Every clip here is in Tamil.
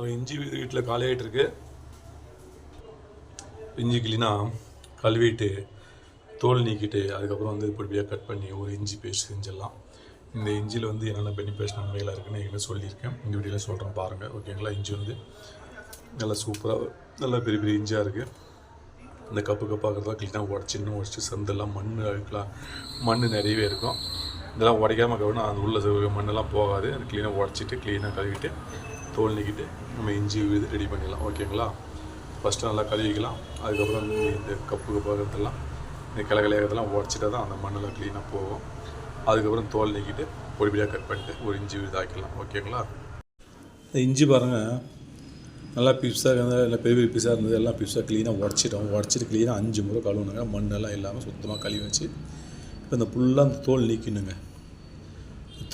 ஒரு இஞ்சி வீட்டில் காலி ஆகிட்டுருக்கு இஞ்சி கிளீனாக கழுவிட்டு தோல் நீக்கிட்டு அதுக்கப்புறம் வந்து இப்படியாக கட் பண்ணி ஒரு இஞ்சி பேஸ்ட் செஞ்சிடலாம். இந்த இஞ்சியில் வந்து என்னென்ன பெனிஃபிட்ஸ் நன்மைகளாக இருக்குன்னு என்ன சொல்லியிருக்கேன். இந்த வீடியோவில் சொல்கிறேன் பாருங்கள் ஓகேங்களா இஞ்சி வந்து நல்லா சூப்பராக நல்லா பெரிய பெரிய இஞ்சியாக இருக்குது இந்த கப்பு கப்பாகிறதா க்ளீனாக உடச்சி இன்னும் உடச்சி சந்தெல்லாம் மண் அழுக்கலாம் மண் நிறையவே இருக்கும். இதெல்லாம் உடைக்காமல் கவனம் அந்த உள்ள மண்ணெல்லாம் போகாது. அது க்ளீனாக உடச்சிட்டு க்ளீனாக கழுவிட்டு தோல் நீக்கிட்டு நம்ம இஞ்சி இது ரெடி பண்ணிடலாம். ஓகேங்களா ஃபஸ்ட்டு நல்லா கழுவிக்கலாம் அதுக்கப்புறம் இந்த இந்த கப்பு கப்பாகிறதெல்லாம் இந்த கிளகலையாகிறதெல்லாம் உடச்சிட்டா தான் அந்த மண்ணெல்லாம் க்ளீனாக போகும். அதுக்கப்புறம் தோல் நீக்கிட்டு பொடிபடியாக கட் பண்ணிட்டு ஒரு இஞ்சி இதாக்கலாம் ஓகேங்களா இந்த இஞ்சி பாருங்கள் நல்லா பீஸாக இருந்தது இல்லை பெரிய பெரிய பீஸாக இருந்தது எல்லாம் பீஸாக க்ளீனாக உடச்சிட்டோம். உடச்சிட்டு க்ளீனாக அஞ்சு முறை கழுவுனாங்க. மண்ணெல்லாம் இல்லாமல் சுத்தமாக கழுவி வச்சு இப்போ இந்த ஃபுல்லாக அந்த தோல் நீக்கினுங்க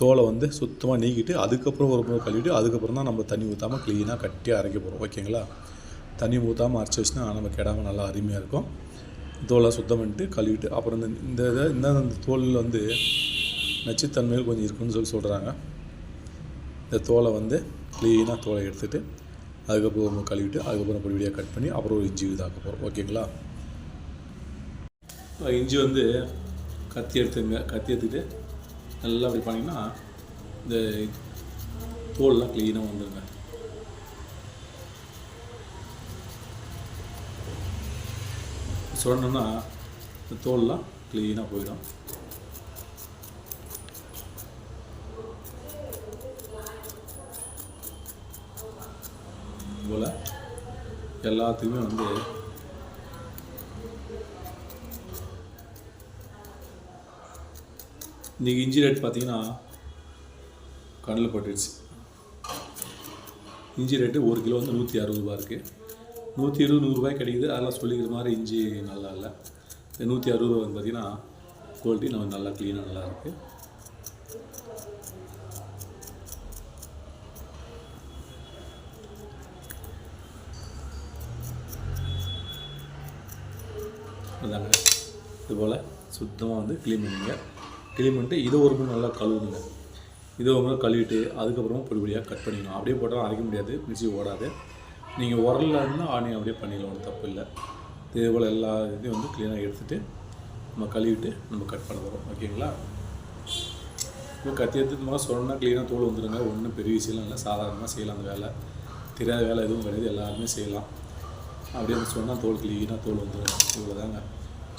தோலை வந்து சுத்தமாக நீக்கிட்டு அதுக்கப்புறம் ஒரு முறை கழுவிட்டு அதுக்கப்புறம் தான் நம்ம தண்ணி ஊற்றாமல் க்ளீனாக கட்டியாக அரைக்க போகிறோம் ஓகேங்களா? தண்ணி ஊற்றாமல் அரைச்சி வச்சுன்னா நம்ம கெடாமல் நல்லா அருமையாக இருக்கும். தோலை சுத்தம் பண்ணிட்டு கழுவிட்டு அப்புறம் இந்த இந்த இதை இந்த அந்த தோலில் வந்து நச்சுத்தன்மையில் கொஞ்சம் இருக்குன்னு சொல்லி சொல்கிறாங்க இந்த தோலை வந்து க்ளீனாக தோலை எடுத்துகிட்டு அதுக்கப்புறம் ஒரு கழுவிட்டு அதுக்கப்புறம் பொடியாக கட் பண்ணி அப்புறம் ஒரு இஞ்சி இதாக்க போகிறோம் ஓகேங்களா? இப்போ இஞ்சி வந்து கத்தி எடுத்துங்க கத்தி எடுத்துகிட்டு நல்லா அப்படி பண்ணிங்கன்னா இந்த தோல்லாம் க்ளீனாக வந்துடுங்க சொன்னோன்னா இந்த தோல்லாம் க்ளீனாக போயிடும். போல் எல்லாத்துக்குமே வந்து இன்றைக்கி இஞ்சி ரேட் பார்த்தீங்கன்னா கடலில் பட்டுடுச்சு இஞ்சி ரேட்டு ஒரு கிலோ வந்து நூற்றி அறுபது ரூபா இருக்குது நூற்றி இருபது நூறுரூபாய் கிடைக்குது. அதெல்லாம் சொல்லிக்கிற மாதிரி இஞ்சி நல்லா இல்லை. இந்த நூற்றி அறுபது ரூபா வந்து பார்த்திங்கன்னா குவாலிட்டி நம்ம நல்லா க்ளீனாக நல்லா இருக்குது அதாங்க. இது போல் சுத்தமாக வந்து க்ளீன் பண்ணுங்க க்ளீன் பண்ணிட்டு இதை ஒரு முறை நல்லா கழுவுங்க. இதை ஒரு முறை கழுவிட்டு அதுக்கப்புறமா பொடி கட் பண்ணிக்கணும். அப்படியே போட்டால் அரைக்க முடியாது. மிக்ஸி ஓடாது. நீங்கள் உரலில் இருந்தால் ஆணியம் அப்படியே பண்ணிடலாம். ஒன்றும் தப்பு இல்லை. இதே போல் எல்லா இதையும் வந்து க்ளீனாக எடுத்துகிட்டு நம்ம கழுவிட்டு நம்ம கட் பண்ண போகிறோம் ஓகேங்களா இப்போ கத்தி எடுத்து மாதிரி சொன்னால் க்ளீனாக தோல் வந்துடுங்க ஒன்றும் பெரிய விஷயம்லாம் இல்லை. சாதாரணமாக செய்யலாம் அந்த வேலை. தெரியாத வேலை எதுவும் கிடையாது. எல்லாருமே செய்யலாம். அப்படியே சொன்னால் தோல் க்ளீனாக தோல் வந்துருங்க இவ்வளோ தாங்க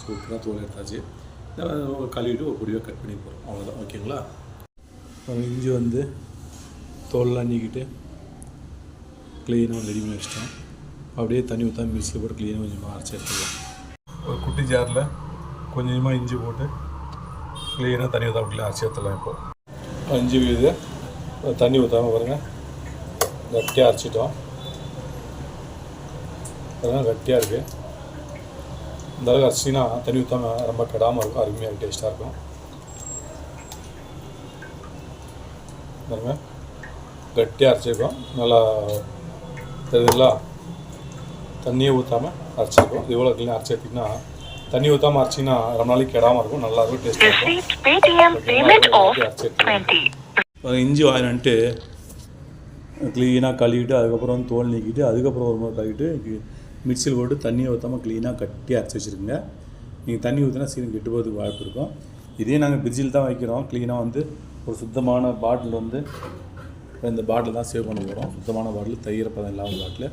சூப்பராக தோல் எடுத்தாச்சு. கழுவிட்டு ஒரு பொடியாக கட் பண்ணி போகிறோம் அவ்வளோதான் ஓகேங்களா? அப்புறம் இஞ்சி வந்து தோல்லாம் நீக்கிட்டு க்ளீனாக ரெடி பண்ணி வச்சிட்டோம். அப்படியே தண்ணி ஊற்றா மிக்ஸியில் போட்டு க்ளீனாக கொஞ்சமாக அரைச்சி எடுத்துக்கலாம். ஒரு குட்டி ஜாரில் கொஞ்சமாக இஞ்சி போட்டு க்ளீனாக தண்ணி ஊற்றாம க்ளீனாக அரைச்சி எடுத்துடலாம் இப்போது இஞ்சி இது தண்ணி ஊற்றாமல் பாருங்கள் கட்டியாக அரைச்சிட்டோம். அதெல்லாம் கட்டியாக இருக்குது இந்த அளவுக்கு அரிசினா தண்ணி ஊற்றாமல் ரொம்ப கெடாமல் இருக்கும். அருமையாக டேஸ்ட்டாக இருக்கும். பாருங்க. கட்டியாக அரைச்சிருக்கோம். நல்லா தெரியுதுங்களா? தண்ணியே ஊற்றாமல் அரைச்சிருக்கோம். இது இவ்வளோ க்ளீனாக அரைச்சி எடுத்திங்கன்னா தண்ணி ஊற்றாமல் அரைச்சிங்கன்னா ரொம்ப நாளைக்கு கெடாமல் இருக்கும். நல்லா இருக்கும் டேஸ்ட்டாக இருக்கும். Received Paytm payment of அரைச்சி எடுத்துக்கலாம். 20. இஞ்சி வாங்கிட்டு க்ளீனாக கழுவிட்டு அதுக்கப்புறம் வந்து தோல் நீக்கிட்டு அதுக்கப்புறம் ஒரு முறை கழுவிட்டு மிக்சியில் போட்டு தண்ணியை ஊற்றாமல் க்ளீனாக கட்டி அரைச்சி வச்சுருங்க நீங்கள் தண்ணி ஊற்றினா சீக்கிரம் கெட்டு போகிறதுக்கு வாய்ப்பு இருக்கும். இதே நாங்கள் ஃப்ரிட்ஜில் தான் வைக்கிறோம். க்ளீனாக வந்து ஒரு சுத்தமான பாட்டில் வந்து இந்த பாட்டில் தான் சேவ் பண்ண போகிறோம் சுத்தமான பாட்டில் தையிறப்பதம் இல்லாத பாட்டில்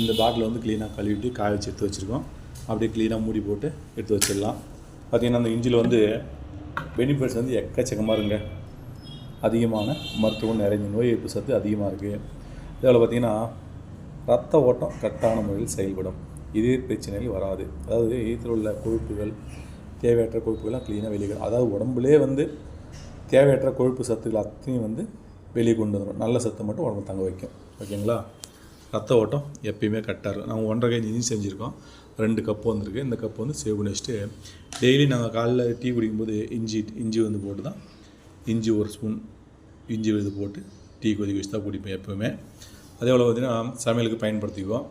இந்த பாட்டில் வந்து க்ளீனாக கழுவிட்டு காய வச்சு எடுத்து வச்சுருக்கோம். அப்படியே க்ளீனாக மூடி போட்டு எடுத்து வச்சிடலாம். பார்த்திங்கன்னா அந்த இஞ்சியில் வந்து பெனிஃபிட்ஸ் வந்து எக்கச்சக்கமாக இருங்க அதிகமான மருத்துவம் நிறைஞ்ச நோய் எதிர்ப்பு சத்து அதிகமாக இருக்குது இதில் பார்த்திங்கன்னா ரத்த ஓட்டம் கரெக்டான முறையில் செயல்படும். இதே பிரச்சனைகள் வராது. அதாவது இதில் உள்ள கொழுப்புகள் தேவையற்ற கொழுப்புகள்லாம் க்ளீனாக வெளியே அதாவது உடம்புலே வந்து தேவையற்ற கொழுப்பு சத்துக்கள் அத்தனையும் வந்து வெளியே கொண்டு வந்துடும் நல்ல சத்தை மட்டும் உடம்பு தங்க வைக்கும். ஓகேங்களா? ரத்த ஓட்டம் எப்பயுமே கரெக்டாக இருக்கும். நாங்கள் ஒன்றரை கை இஞ்சி செஞ்சுருக்கோம். ரெண்டு கப்பு வந்திருக்கு. இந்த கப்பு வந்து சேவ் பண்ணி வச்சுட்டு டெய்லி நாங்கள் காலைல டீ குடிக்கும்போது இஞ்சி இஞ்சி வந்து போட்டு தான் இஞ்சி ஒரு ஸ்பூன் இஞ்சி விழுது போட்டு டீ கொதிக்க வச்சு தான் குடிப்பேன் எப்போவுமே. அதே போல் பார்த்திங்கன்னா சமையலுக்கு பயன்படுத்திக்குவோம்.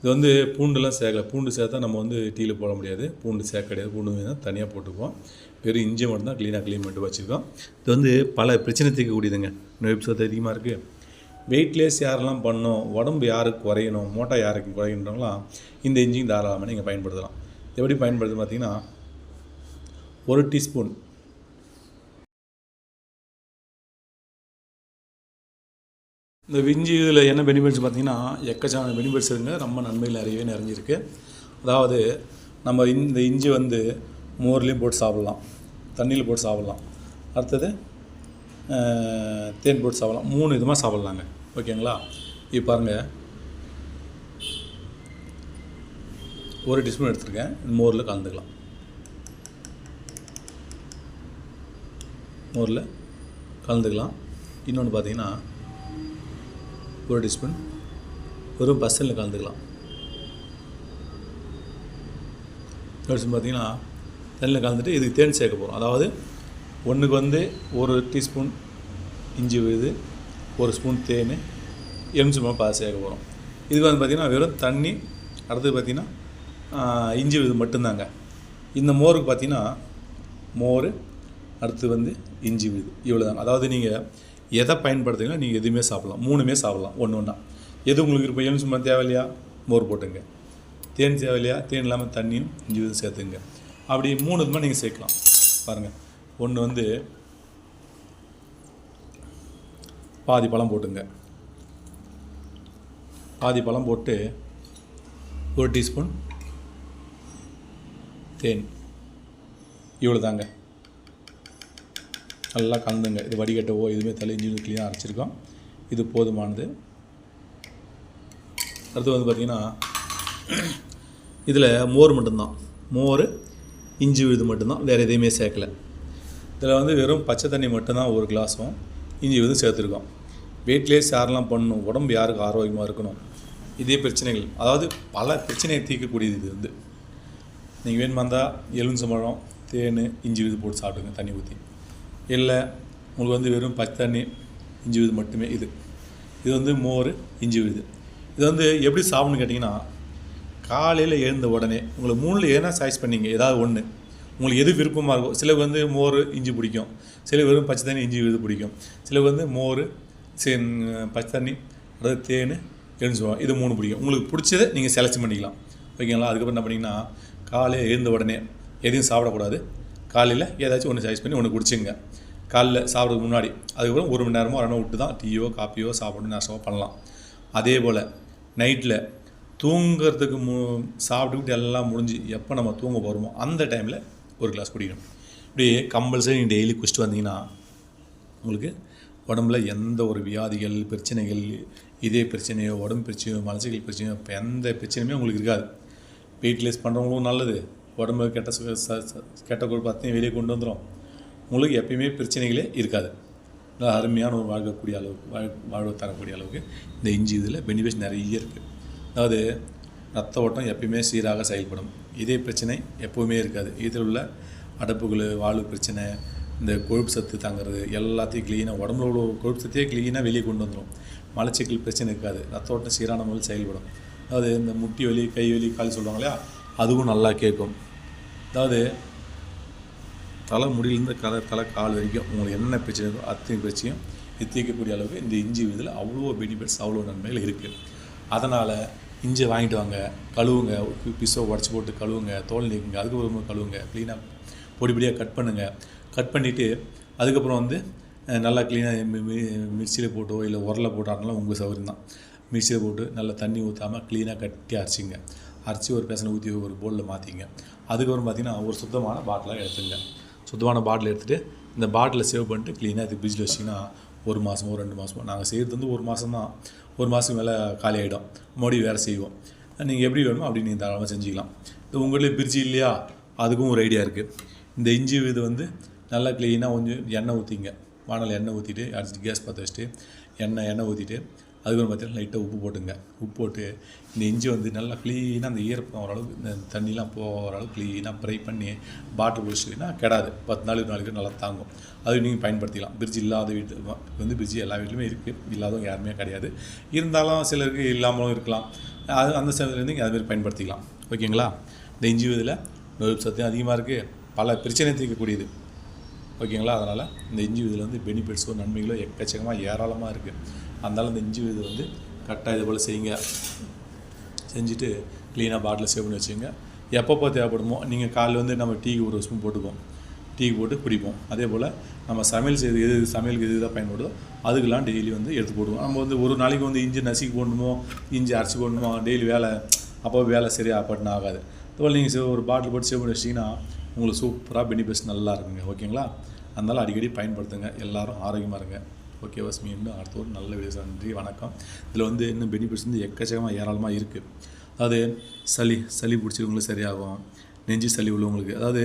இது வந்து பூண்டுலாம் சேர்க்கல. பூண்டு சேர்த்தா நம்ம வந்து டீயில் போட முடியாது. பூண்டு சேர்க்க கிடையாது. பூண்டு தான் தனியாக போட்டுக்குவோம். வெறும் இஞ்சி மட்டும் தான் க்ளீனாக க்ளீன் பண்ணிட்டு வச்சுருக்கோம். இது வந்து பல பிரச்சனை தீர்க்கக்கூடியதுங்க. நோய் சத்து அதிகமாக இருக்குது வெயிட்லெஸ் யாரெல்லாம் பண்ணோம் உடம்பு யாருக்கு குறையணும்? மோட்டா யாருக்கு குறையணுன்றவங்களாம் இந்த இஞ்சியும் தாராளமாக நீங்கள் பயன்படுத்தலாம். எப்படி பயன்படுத்து பார்த்தீங்கன்னா ஒரு டீஸ்பூன் இந்த விஞ்சி இதில் என்ன பெனிஃபிட்ஸ் பார்த்தீங்கன்னா எக்கச்சக்கான பெனிஃபிட்ஸ் இருங்க ரொம்ப நன்மைகள் நிறையவே நிறைஞ்சிருக்கு. அதாவது நம்ம இந்த இஞ்சி வந்து மோர்லேயும் போட்டு சாப்பிட்லாம். தண்ணியில் போட்டு சாப்பிட்லாம். அடுத்தது தேன் போட்டு சாப்பிட்லாம். மூணு விதமாக சாப்பிட்லாங்க. ஓகேங்களா? இப்போ பாருங்கள் ஒரு டீஸ்பூன் எடுத்துருக்கேன். மோரில் கலந்துக்கலாம். மோரில் கலந்துக்கலாம். இன்னொன்று பார்த்தீங்கன்னா ஒரு டீஸ்பூன் வெறும் பசலில் கலந்துக்கலாம். டீஸ்பூன் பார்த்தீங்கன்னா தண்ணியில் கலந்துட்டு இதுக்கு தேன் சேர்க்க போகிறோம் அதாவது ஒன்றுக்கு வந்து ஒரு டீஸ்பூன் இஞ்சி விழுது ஒரு ஸ்பூன் தேன் எலுமிச்சம்பழம் பாதி சேர்க்க போகிறோம் இதுக்கு வந்து பார்த்திங்கன்னா வெறும் தண்ணி அடுத்தது பார்த்திங்கன்னா இஞ்சி விழுது மட்டும்தாங்க. இந்த மோருக்கு பார்த்திங்கன்னா மோர் அடுத்து வந்து இஞ்சி விழுது. இவ்வளோதாங்க அதாவது நீங்கள் எதை பயன்படுத்துங்களோ நீங்கள் எதுவுமே சாப்பிட்லாம். மூணுமே சாப்பிட்லாம். ஒன்று ஒன்றா எது உங்களுக்கு இப்போ எலுமிச்சம்பழம் தேவையில்லையா? மோர் போட்டுங்க. தேன் தேவையில்லையா? தேன் இல்லாமல் தண்ணியும் இஞ்சி விதம் சேர்த்துங்க. அப்படி மூணு விதமாக நீங்கள் சேர்க்கலாம். பாருங்கள் ஒன்று வந்து பாதி பழம் போட்டுங்க. பாதி பழம் போட்டு ஒரு டீஸ்பூன் தேன். இவ்வளோ தாங்க நல்லா கலந்துங்க. இது வடிகட்டவோ எதுவுமே தெளிஞ்சு கிளீனாக அரைச்சிருக்கோம். இது போதுமானது. அடுத்து வந்து பார்த்திங்கன்னா இதில் மோர் மட்டும்தான். மோர் இஞ்சி விழுது மட்டும்தான். வேறு எதையுமே சேர்க்கல. இதில் வந்து வெறும் பச்சை தண்ணி மட்டும்தான் ஒரு கிளாஸும். இஞ்சி விழுது சேர்த்துருக்கோம். வெயிட்லேஸ் யாரெல்லாம் பண்ணணும். உடம்பு யாருக்கு ஆரோக்கியமாக இருக்கணும்? இதே பிரச்சனைகள். அதாவது பல பிரச்சனையை தீர்க்கக்கூடியது இது வந்து. நீங்கள் வேணுமா இருந்தால் எலுமிச்சம்பழம் தேன் இஞ்சி விழுது போட்டு சாப்பிடுங்க தண்ணி ஊற்றி இல்லை உங்களுக்கு வந்து வெறும் பச்சை தண்ணி இஞ்சி விழுது மட்டுமே இது. இது வந்து மோர் இஞ்சி விழுது. இது வந்து எப்படி சாப்பிடணும்னு கேட்டிங்கன்னா காலையில் எழுந்த உடனே உங்களுக்கு மூணில் ஏன்னா சாய்ஸ் பண்ணீங்க ஏதாவது ஒன்று உங்களுக்கு எது விருப்பமாக இருக்கும் சிலருக்கு வந்து மோர் இஞ்சி பிடிக்கும். சில வெறும் பச்சை தண்ணி இஞ்சி விழுது பிடிக்கும். சிலருக்கு வந்து மோர் பச்சை தண்ணி அதாவது தேன் எழுந்துவாங்க இது மூணு பிடிக்கும். உங்களுக்கு பிடிச்சதை நீங்கள் செலக்ட் பண்ணிக்கலாம். ஓகேங்களா? அதுக்கப்புறம் என்ன பண்ணிங்கன்னா காலையில் எழுந்த உடனே எதையும் சாப்பிடக்கூடாது. காலையில் ஏதாச்சும் ஒன்று சாய்ஸ் பண்ணி ஒன்று குடிச்சுங்க. காலைல சாப்பிட்றதுக்கு முன்னாடி அதுக்கப்புறம் ஒரு மணி நேரமோ அரை விட்டு தான் டீயோ காப்பியோ சாப்பிட்டு நாசமாக பண்ணலாம். அதே போல் நைட்டில் தூங்குறதுக்கு மு சாப்பிட்டுக்கிட்டு எல்லாம் முடிஞ்சு எப்போ நம்ம தூங்க போகிறோமோ அந்த டைமில் ஒரு கிளாஸ் குடிக்கணும். இப்படி கம்பல்சரி நீங்கள் டெய்லி குடிச்சிட்டு வந்தீங்கன்னா உங்களுக்கு உடம்புல எந்த ஒரு வியாதிகள் பிரச்சனைகள் இதே பிரச்சனையோ உடம்பு பிரச்சனையோ மனசுகள் பிரச்சனையோ இப்போ எந்த பிரச்சனையுமே உங்களுக்கு இருக்காது. வெயிட்லெஸ் பண்ணுறவங்களும் நல்லது. உடம்பு கெட்ட சு- கெட்ட கொழுப்பு வெளியே கொண்டு வந்துடும் உங்களுக்கு எப்பயுமே பிரச்சனைகளே இருக்காது. நல்லா அருமையான ஒரு வாழ்க்கக்கூடிய அளவுக்கு வாழ் வாழ்வு தரக்கூடிய அளவுக்கு இந்த இஞ்சி இதில் பெனிஃபிட்ஸ் நிறைய இருக்குது அதாவது ரத்த ஓட்டம் எப்பயுமே சீராக செயல்படும். இதே பிரச்சனை எப்போவுமே இருக்காது. இதில் உள்ள அடப்புகள் வாழ்வு பிரச்சனை இந்த கொழுப்பு சத்து தாங்கிறது எல்லாத்தையும் க்ளீனாக உடம்புல உள்ள கொழுப்பு சத்தையே க்ளீனாக வெளியே கொண்டு வந்துடும் மலச்சிக்கல் பிரச்சனை இருக்காது. ரத்த ஓட்டம் சீரான முறையில் செயல்படும். அதாவது இந்த முட்டி வலி கை வலி கால் சொல்லுவாங்க இல்லையா? அதுவும் நல்லா கேட்கும். அதாவது தலை முடியிலேருந்து கலை தலை கால் வரைக்கும் உங்களுக்கு என்னென்ன பிரச்சனை இருக்கோ அத்தனை பிரச்சனையும் இது தீர்க்கக்கூடிய அளவுக்கு இந்த இஞ்சி இதில் அவ்வளோ பெனிஃபிட்ஸ் அவ்வளோ நன்மைகள் இருக்குது அதனால் இஞ்சி வாங்கிட்டு வாங்க கழுவுங்க பிசோ உடச்சி போட்டு கழுவுங்க தோல் நீக்குங்க அதுக்கப்புறமா கழுவுங்க க்ளீனாக பொடி பொடியாக கட் பண்ணுங்கள் கட் பண்ணிவிட்டு அதுக்கப்புறம் வந்து நல்லா க்ளீனாக மிக்சியில் போட்டோ இல்லை உரலை போட்டாருனாலும் உங்கள் சௌகரியம் தான் மிக்சியில் போட்டு நல்லா தண்ணி ஊற்றாமல் க்ளீனாக கட்டி அரைச்சிங்க. அரைச்சி ஒரு பேசனை ஊற்றி ஒரு போலில் மாற்றிங்க அதுக்கப்புறம் பார்த்திங்கன்னா ஒரு சுத்தமான பாட்டிலாக எடுத்துங்க சுத்தமான பாட்டில் எடுத்துகிட்டு இந்த பாட்டிலை சேவ் பண்ணிட்டு க்ளீனாக இது ஃப்ரிட்ஜில் வச்சிங்கன்னா ஒரு மாதமோ ரெண்டு மாதமோ நாங்கள் செய்கிறது வந்து ஒரு மாதம் தான் ஒரு மாதத்துக்கு மேலே காலி ஆகிடும் மறுபடியும் வேறு செய்வோம். நீங்கள் எப்படி வேணுமோ அப்படி நீங்கள் தாராளமாக செஞ்சுக்கலாம். இது உங்கள்கிட்ட பிரிட்ஜி இல்லையா? அதுக்கும் ஒரு ஐடியா இருக்குது இந்த இஞ்சி இது வந்து நல்லா க்ளீனாக கொஞ்சம் எண்ணெய் ஊற்றிங்க வானல் எண்ணெய் ஊற்றிட்டு அடிச்சுட்டு கேஸ் பற்ற வச்சுட்டு எண்ணெய் எண்ணெய் ஊற்றிட்டு அதுக்கப்புறம் பார்த்தீங்கன்னா லைட்டாக உப்பு போட்டுங்க. உப்பு போட்டு இந்த இஞ்சி வந்து நல்லா க்ளீனாக அந்த ஈரப்பதம் ஓரளவுக்கு இந்த தண்ணிலாம் போகிற அளவுக்கு க்ளீனாக ஃப்ரை பண்ணி பாட்டில் பிடிச்சிட்டிங்கன்னா கெடாது. பத்து நாள் நாளைக்கு நல்லா தாங்கும். அது நீங்கள் பயன்படுத்திக்கலாம். பிரிட்ஜ் இல்லாத வீட்டு வந்து பிரிட்ஜ் எல்லா வீட்லையுமே இருக்குது இல்லாதவங்க யாருமே கிடையாது. இருந்தாலும் சிலருக்கு இல்லாமலும் இருக்கலாம். அது அந்த சமயத்தில் நீங்கள் அதுமாரி பயன்படுத்திக்கலாம். ஓகேங்களா? இந்த இஞ்சி இதில் நோய் சத்தியம் அதிகமாக இருக்குது பல பிரச்சனை தீர்க்கக்கூடியது. ஓகேங்களா? அதனால் இந்த இஞ்சி இதில் வந்து பெனிஃபிட்ஸோ நன்மைகளோ எக்கச்சக்கமாக ஏராளமாக இருக்குது அதனால இந்த இஞ்சி இது வந்து கரெக்டாக இது போல் செய்யுங்க. செஞ்சுட்டு க்ளீனாக பாட்டில் சேவ் பண்ணி வச்சுங்க. எப்பப்போ தேவைப்படுமோ நீங்கள் காலைல வந்து நம்ம டீக்கு ஒரு ஸ்பூன் போட்டுக்குவோம். டீ போட்டு குடிப்போம். அதே போல் நம்ம சமையல் செய்து எது எது சமையலுக்கு எது எதாக பயன்படுதோ அதுக்கெல்லாம் டெய்லி வந்து எடுத்து போடுவோம். நம்ம வந்து ஒரு நாளைக்கு வந்து இஞ்சி நசுக்கி போடணுமோ இஞ்சி அரைச்சி போடணுமோ டெய்லி வேலை அப்போ வேலை சரியாக பட்டுன்னு ஆகாது. அதுபோல் நீங்கள் ஒரு பாட்டில் போட்டு சேவ் பண்ணி வச்சிங்கன்னா உங்களுக்கு சூப்பராக பெனிஃபிட்ஸ் நல்லா இருக்குங்க. ஓகேங்களா? அதனால் அடிக்கடி பயன்படுத்துங்க. எல்லாரும் ஆரோக்கியமாக இருங்க. ஓகே வாஸ் மீண்டும் அடுத்த ஒரு நல்ல வீடியோ நன்றி வணக்கம். இதில் வந்து இன்னும் பெனிஃபிட்ஸ் வந்து எக்கச்சக்கமாக ஏராளமாக இருக்குது அதாவது சளி சளி பிடிச்சவங்களுக்கு சரியாகும். நெஞ்சு சளி உள்ளவங்களுக்கு அதாவது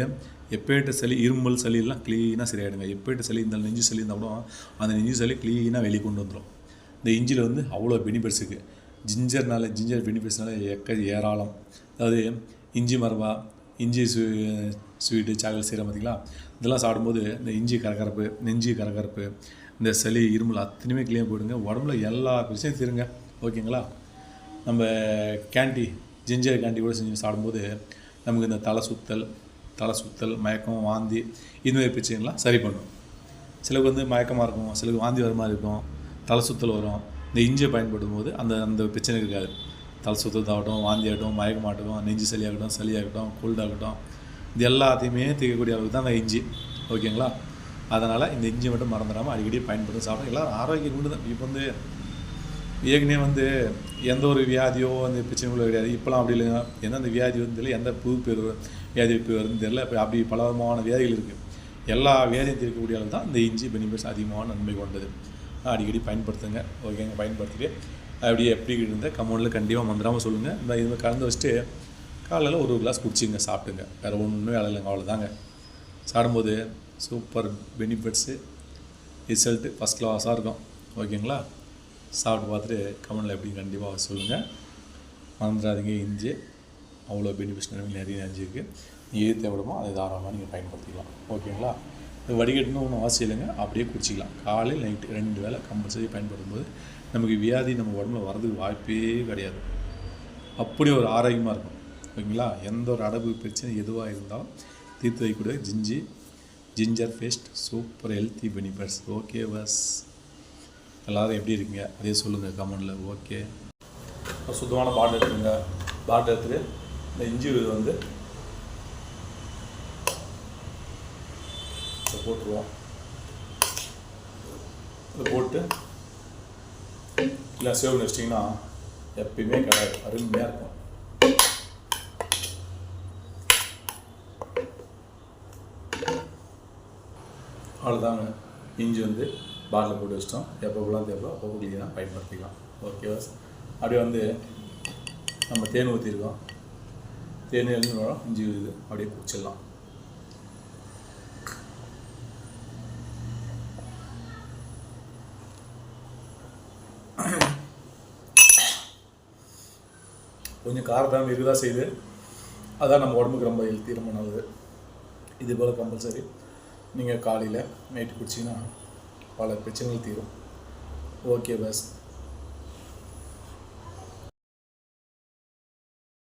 எப்பேட்ட சளி இருமல் சளி எல்லாம் க்ளீனாக சரியாயிடுங்க. எப்பேட்ட சளி இருந்தாலும் நெஞ்சு சளி இருந்தால் கூட அந்த நெஞ்சு சளி க்ளீனாக வெளியே கொண்டு வந்துடும் இந்த இஞ்சியில் வந்து அவ்வளோ பெனிஃபிட்ஸ் இருக்குது ஜிஞ்சர்னால ஜிஞ்சர் பெனிஃபிட்ஸ்னால எக்க ஏராளம். அதாவது இஞ்சி மரபா இஞ்சி ஸ்வீ ஸ்வீட்டு சாக்லேட் செய்கிற பார்த்தீங்களா இதெல்லாம் சாப்பிடும்போது இந்த இஞ்சி கரகரப்பு நெஞ்சு கரகரப்பு இந்த சளி இருமல் அத்தனையுமே க்ளீனாக போயிடுங்க. உடம்புல எல்லா பிரச்சனையும் தீருங்க. ஓகேங்களா? நம்ம கேண்டி ஜிஞ்சர் கேண்டி கூட செஞ்சு சாப்பிடும்போது நமக்கு இந்த தலை சுத்தல் தலை சுத்தல் மயக்கம் வாந்தி இதுமாதிரி பிரச்சனைகள்லாம் பிரச்சனைலாம் சரி பண்ணும் சிலருக்கு வந்து மயக்கமாக இருக்கும் சிலருக்கு வாந்தி வர மாதிரி இருக்கும் தலை சுத்தல் வரும். இந்த இஞ்சியை பயன்படும் போது அந்த அந்த பிரச்சனை இருக்காது. தலை சுத்தத்தாகட்டும் வாந்தி ஆகட்டும் மயக்கமாகட்டும் நெஞ்சு சளியாகட்டும் சளியாகட்டும் கோல்டாகட்டும் இது எல்லாத்தையுமே தீர்க்கக்கூடிய அளவுக்கு தான் அந்த இஞ்சி. ஓகேங்களா? அதனால் இந்த இஞ்சி மட்டும் மறந்துடாமல் அடிக்கடி பயன்படுத்தி சாப்பிடும் எல்லோரும் ஆரோக்கியம் உண்டு தான். இப்போ வந்து ஏற்கனவே வந்து எந்த ஒரு வியாதியோ அந்த பிரச்சனைகளோ கிடையாது. இப்போலாம் அப்படி இல்லைங்க. எந்தெந்த வியாதி வந்து தெரியல. எந்த புது பேர் வியாதி பேர் வருதுன்னு தெரியல. இப்போ அப்படி பல விதமான வியாதிகள் இருக்குது எல்லா வியாதியும் தீர்க்கக்கூடிய அளவு தான் இந்த இஞ்சி பெனிஃபிட்ஸ் அதிகமான நன்மை கொண்டது. அடிக்கடி பயன்படுத்துங்க. ஓகேங்க. பயன்படுத்திட்டு அப்படியே எப்படி இருந்த கமௌண்டில் கண்டிப்பாக மந்திராமல் சொல்லுங்கள் இந்த இது கலந்து வச்சுட்டு காலையில் ஒரு கிளாஸ் குடிச்சிங்க சாப்பிட்டுங்க. வேறு ஒன்றுமே வேலை இல்லைங்க. அவ்வளோதாங்க சாப்பிடும்போது சூப்பர் பெனிஃபிட்ஸு. ரிசல்ட்டு ஃபஸ்ட் கிளாஸாக இருக்கும். ஓகேங்களா? சாப்பிட்டு பார்த்துட்டு கமெண்டில் எப்படி கண்டிப்பாக சொல்லுங்கள் மறந்துடாதீங்க இஞ்சி. அவ்வளோ பெனிஃபிட்ஸ் நிறைய நிறைய இருக்குது நீங்கள் எது தேவைப்படுமோ அதை தாராளமாக நீங்கள் பயன்படுத்திக்கலாம். ஓகேங்களா? இது வடிகட்டணும் ஒன்றும் அவசியம் இல்லைங்க. அப்படியே குடிச்சிக்கலாம். காலையில் நைட்டு ரெண்டு வேளை கம்பல்சரி பயன்படுத்தும் போது நமக்கு வியாதி நம்ம உடம்புல வர்றதுக்கு வாய்ப்பே கிடையாது. அப்படி ஒரு ஆரோக்கியமாக இருக்கும். ஓகேங்களா? எந்த ஒரு அடகு பிரச்சனை எதுவாக இருந்தாலும் தீர்த்து வைக்கக்கூடிய ginger ginger paste super healthy benefits okay bus எல்லோரும் எப்படி இருக்கீங்க? அதே சொல்லுங்கள் கமெண்டில் ஓகே சுத்தமான பாட்டு எடுத்துங்க பாட்டு எடுத்துட்டு இந்த இஞ்சி வந்து போட்டுருவோம். இதை போட்டு இல்லை சேவ் வச்சிட்டிங்கன்னா எப்பயுமே கிடையாது. அருமையாக இருக்கும். அவ்வளோதாங்க இஞ்சி வந்து பாட்டில் போட்டு வச்சிட்டோம். எப்போலாம் தேவையோ அப்போ க்ளீனாக பயன்படுத்திக்கலாம். ஓகேவா அப்படியே வந்து நம்ம தேன் ஊற்றிருக்கோம் தேன் எழுந்து இஞ்சி இது அப்படியே குடிச்சிடலாம். கொஞ்சம் காரத்தாமல் இருக்குதான் செய்யுது. அதான் நம்ம உடம்புக்கு ரொம்ப ஹெல்த்தி ரொம்ப நல்லது. இது போல் கம்பல்சரி நீங்கள் காலையில் நைட்டு குடிச்சிங்கன்னா பல பிரச்சனைகள் தீரும். Okay bus